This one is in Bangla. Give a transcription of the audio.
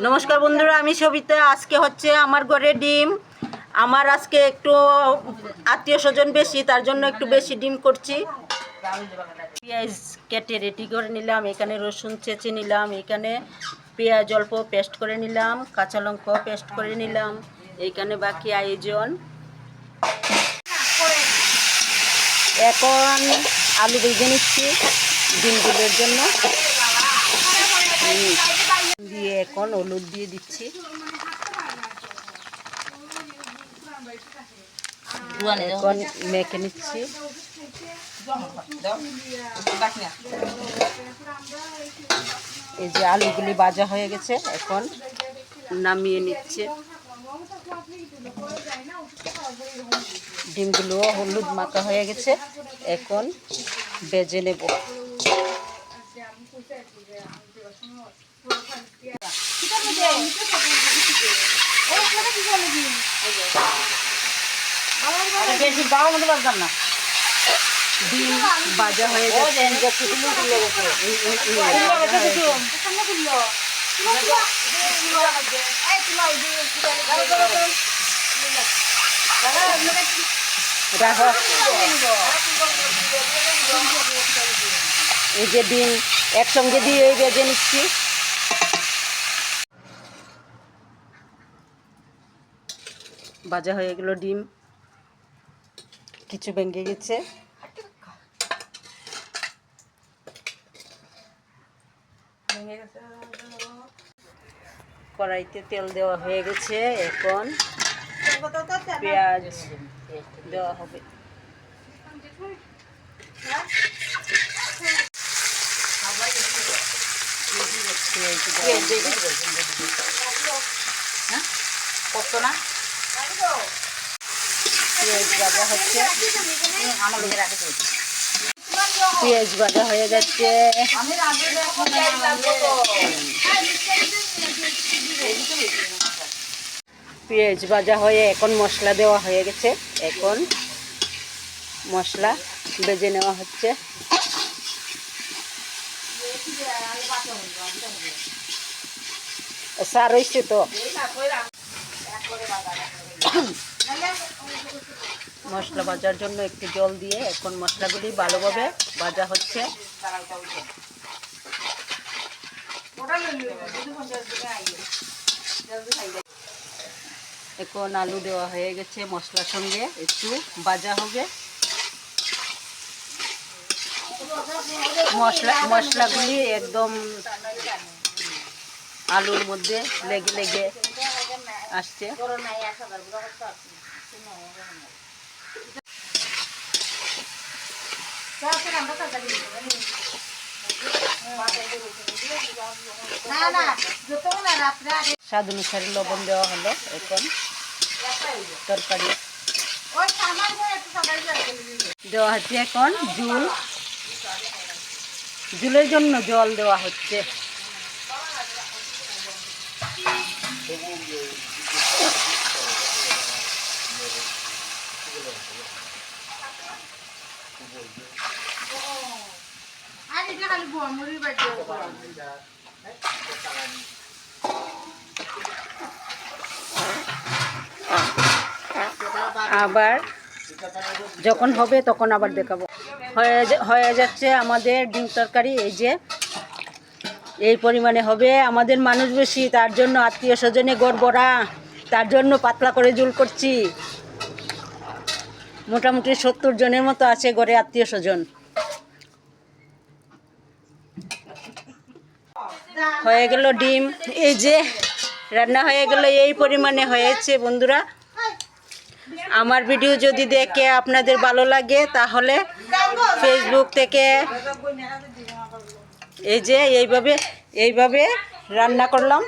নমস্কার বন্ধুরা, আমি সবিতা। আজকে হচ্ছে আমার ঘরে ডিম। আমার আজকে একটু আত্মীয় স্বজন বেশি, তার জন্য একটু বেশি ডিম করছি। পেঁয়াজ কেটে রেডি করে নিলাম, এখানে রসুন চেঁচে নিলাম, এখানে পেঁয়াজ অল্প পেস্ট করে নিলাম, কাঁচা লঙ্কা পেস্ট করে নিলাম এইখানে বাকি আয়োজন। এখন আলু ভেজে নিচ্ছি ডিমগুলোর জন্য। এখন হলুদ দিয়ে দিচ্ছি। এখন মেখে নিচ্ছি। এই যে আলুগুলি ভাজা হয়ে গেছে, এখন নামিয়ে নিচ্ছে। ডিমগুলো হলুদ মাখা হয়ে গেছে, এখন বেজে নেব। বেশি বাবা মতো পারতাম না। ডিম ভাজা হয়ে এই যে ডিম একসঙ্গে দিয়ে বেজে নিচ্ছি। বাজা হয়ে গেল ডিম। কিছু ভেঙে গেছে। কড়াইতে তেল দেওয়া হয়ে গেছে এখন পেঁয়াজ দেওয়া হবে। কত না? পেঁয়াজ ভাজা হচ্ছে। পেঁয়াজ ভাজা হয়ে যাচ্ছে। পেঁয়াজ ভাজা হয়ে এখন মশলা দেওয়া হয়ে গেছে। এখন মশলা বেজে নেওয়া হচ্ছে। সার হয়েছে তো। মশলা ভাজার জন্য একটু জল দিয়ে এখন মশলাগুলি ভালোভাবে ভাজা হচ্ছে। এখন আলু দেওয়া হয়ে গেছে মশলার সঙ্গে, একটু ভাজা হবে। মশলা মশলাগুলি একদম আলুর মধ্যে লেগে লেগে আসছে। স্বাদ অনুসারে লবণ দেওয়া হলো এখন। তরকারি দেওয়া হচ্ছে এখন জুল জুলের জন্য জল দেওয়া হচ্ছে। আবার যখন হবে তখন আবার দেখাবো। হয়ে যাচ্ছে আমাদের ডিম তরকারি। এই যে এই পরিমাণে হবে। আমাদের মানুষ বেশি, তার জন্য আত্মীয় স্বজনে গড়বড়া, তার জন্য পাতলা করে জুল করছি। মোটামুটি সত্তর জনের মতো আছে গড়ে আত্মীয় স্বজন। হয়ে গেল ডিম। এই যে রান্না হয়ে গেল, এই পরিমাণে হয়েছে বন্ধুরা। আমার ভিডিও যদি দেখে আপনাদের ভালো লাগে, তাহলে ফেসবুক থেকে এই যে এইভাবে এইভাবে রান্না করলাম।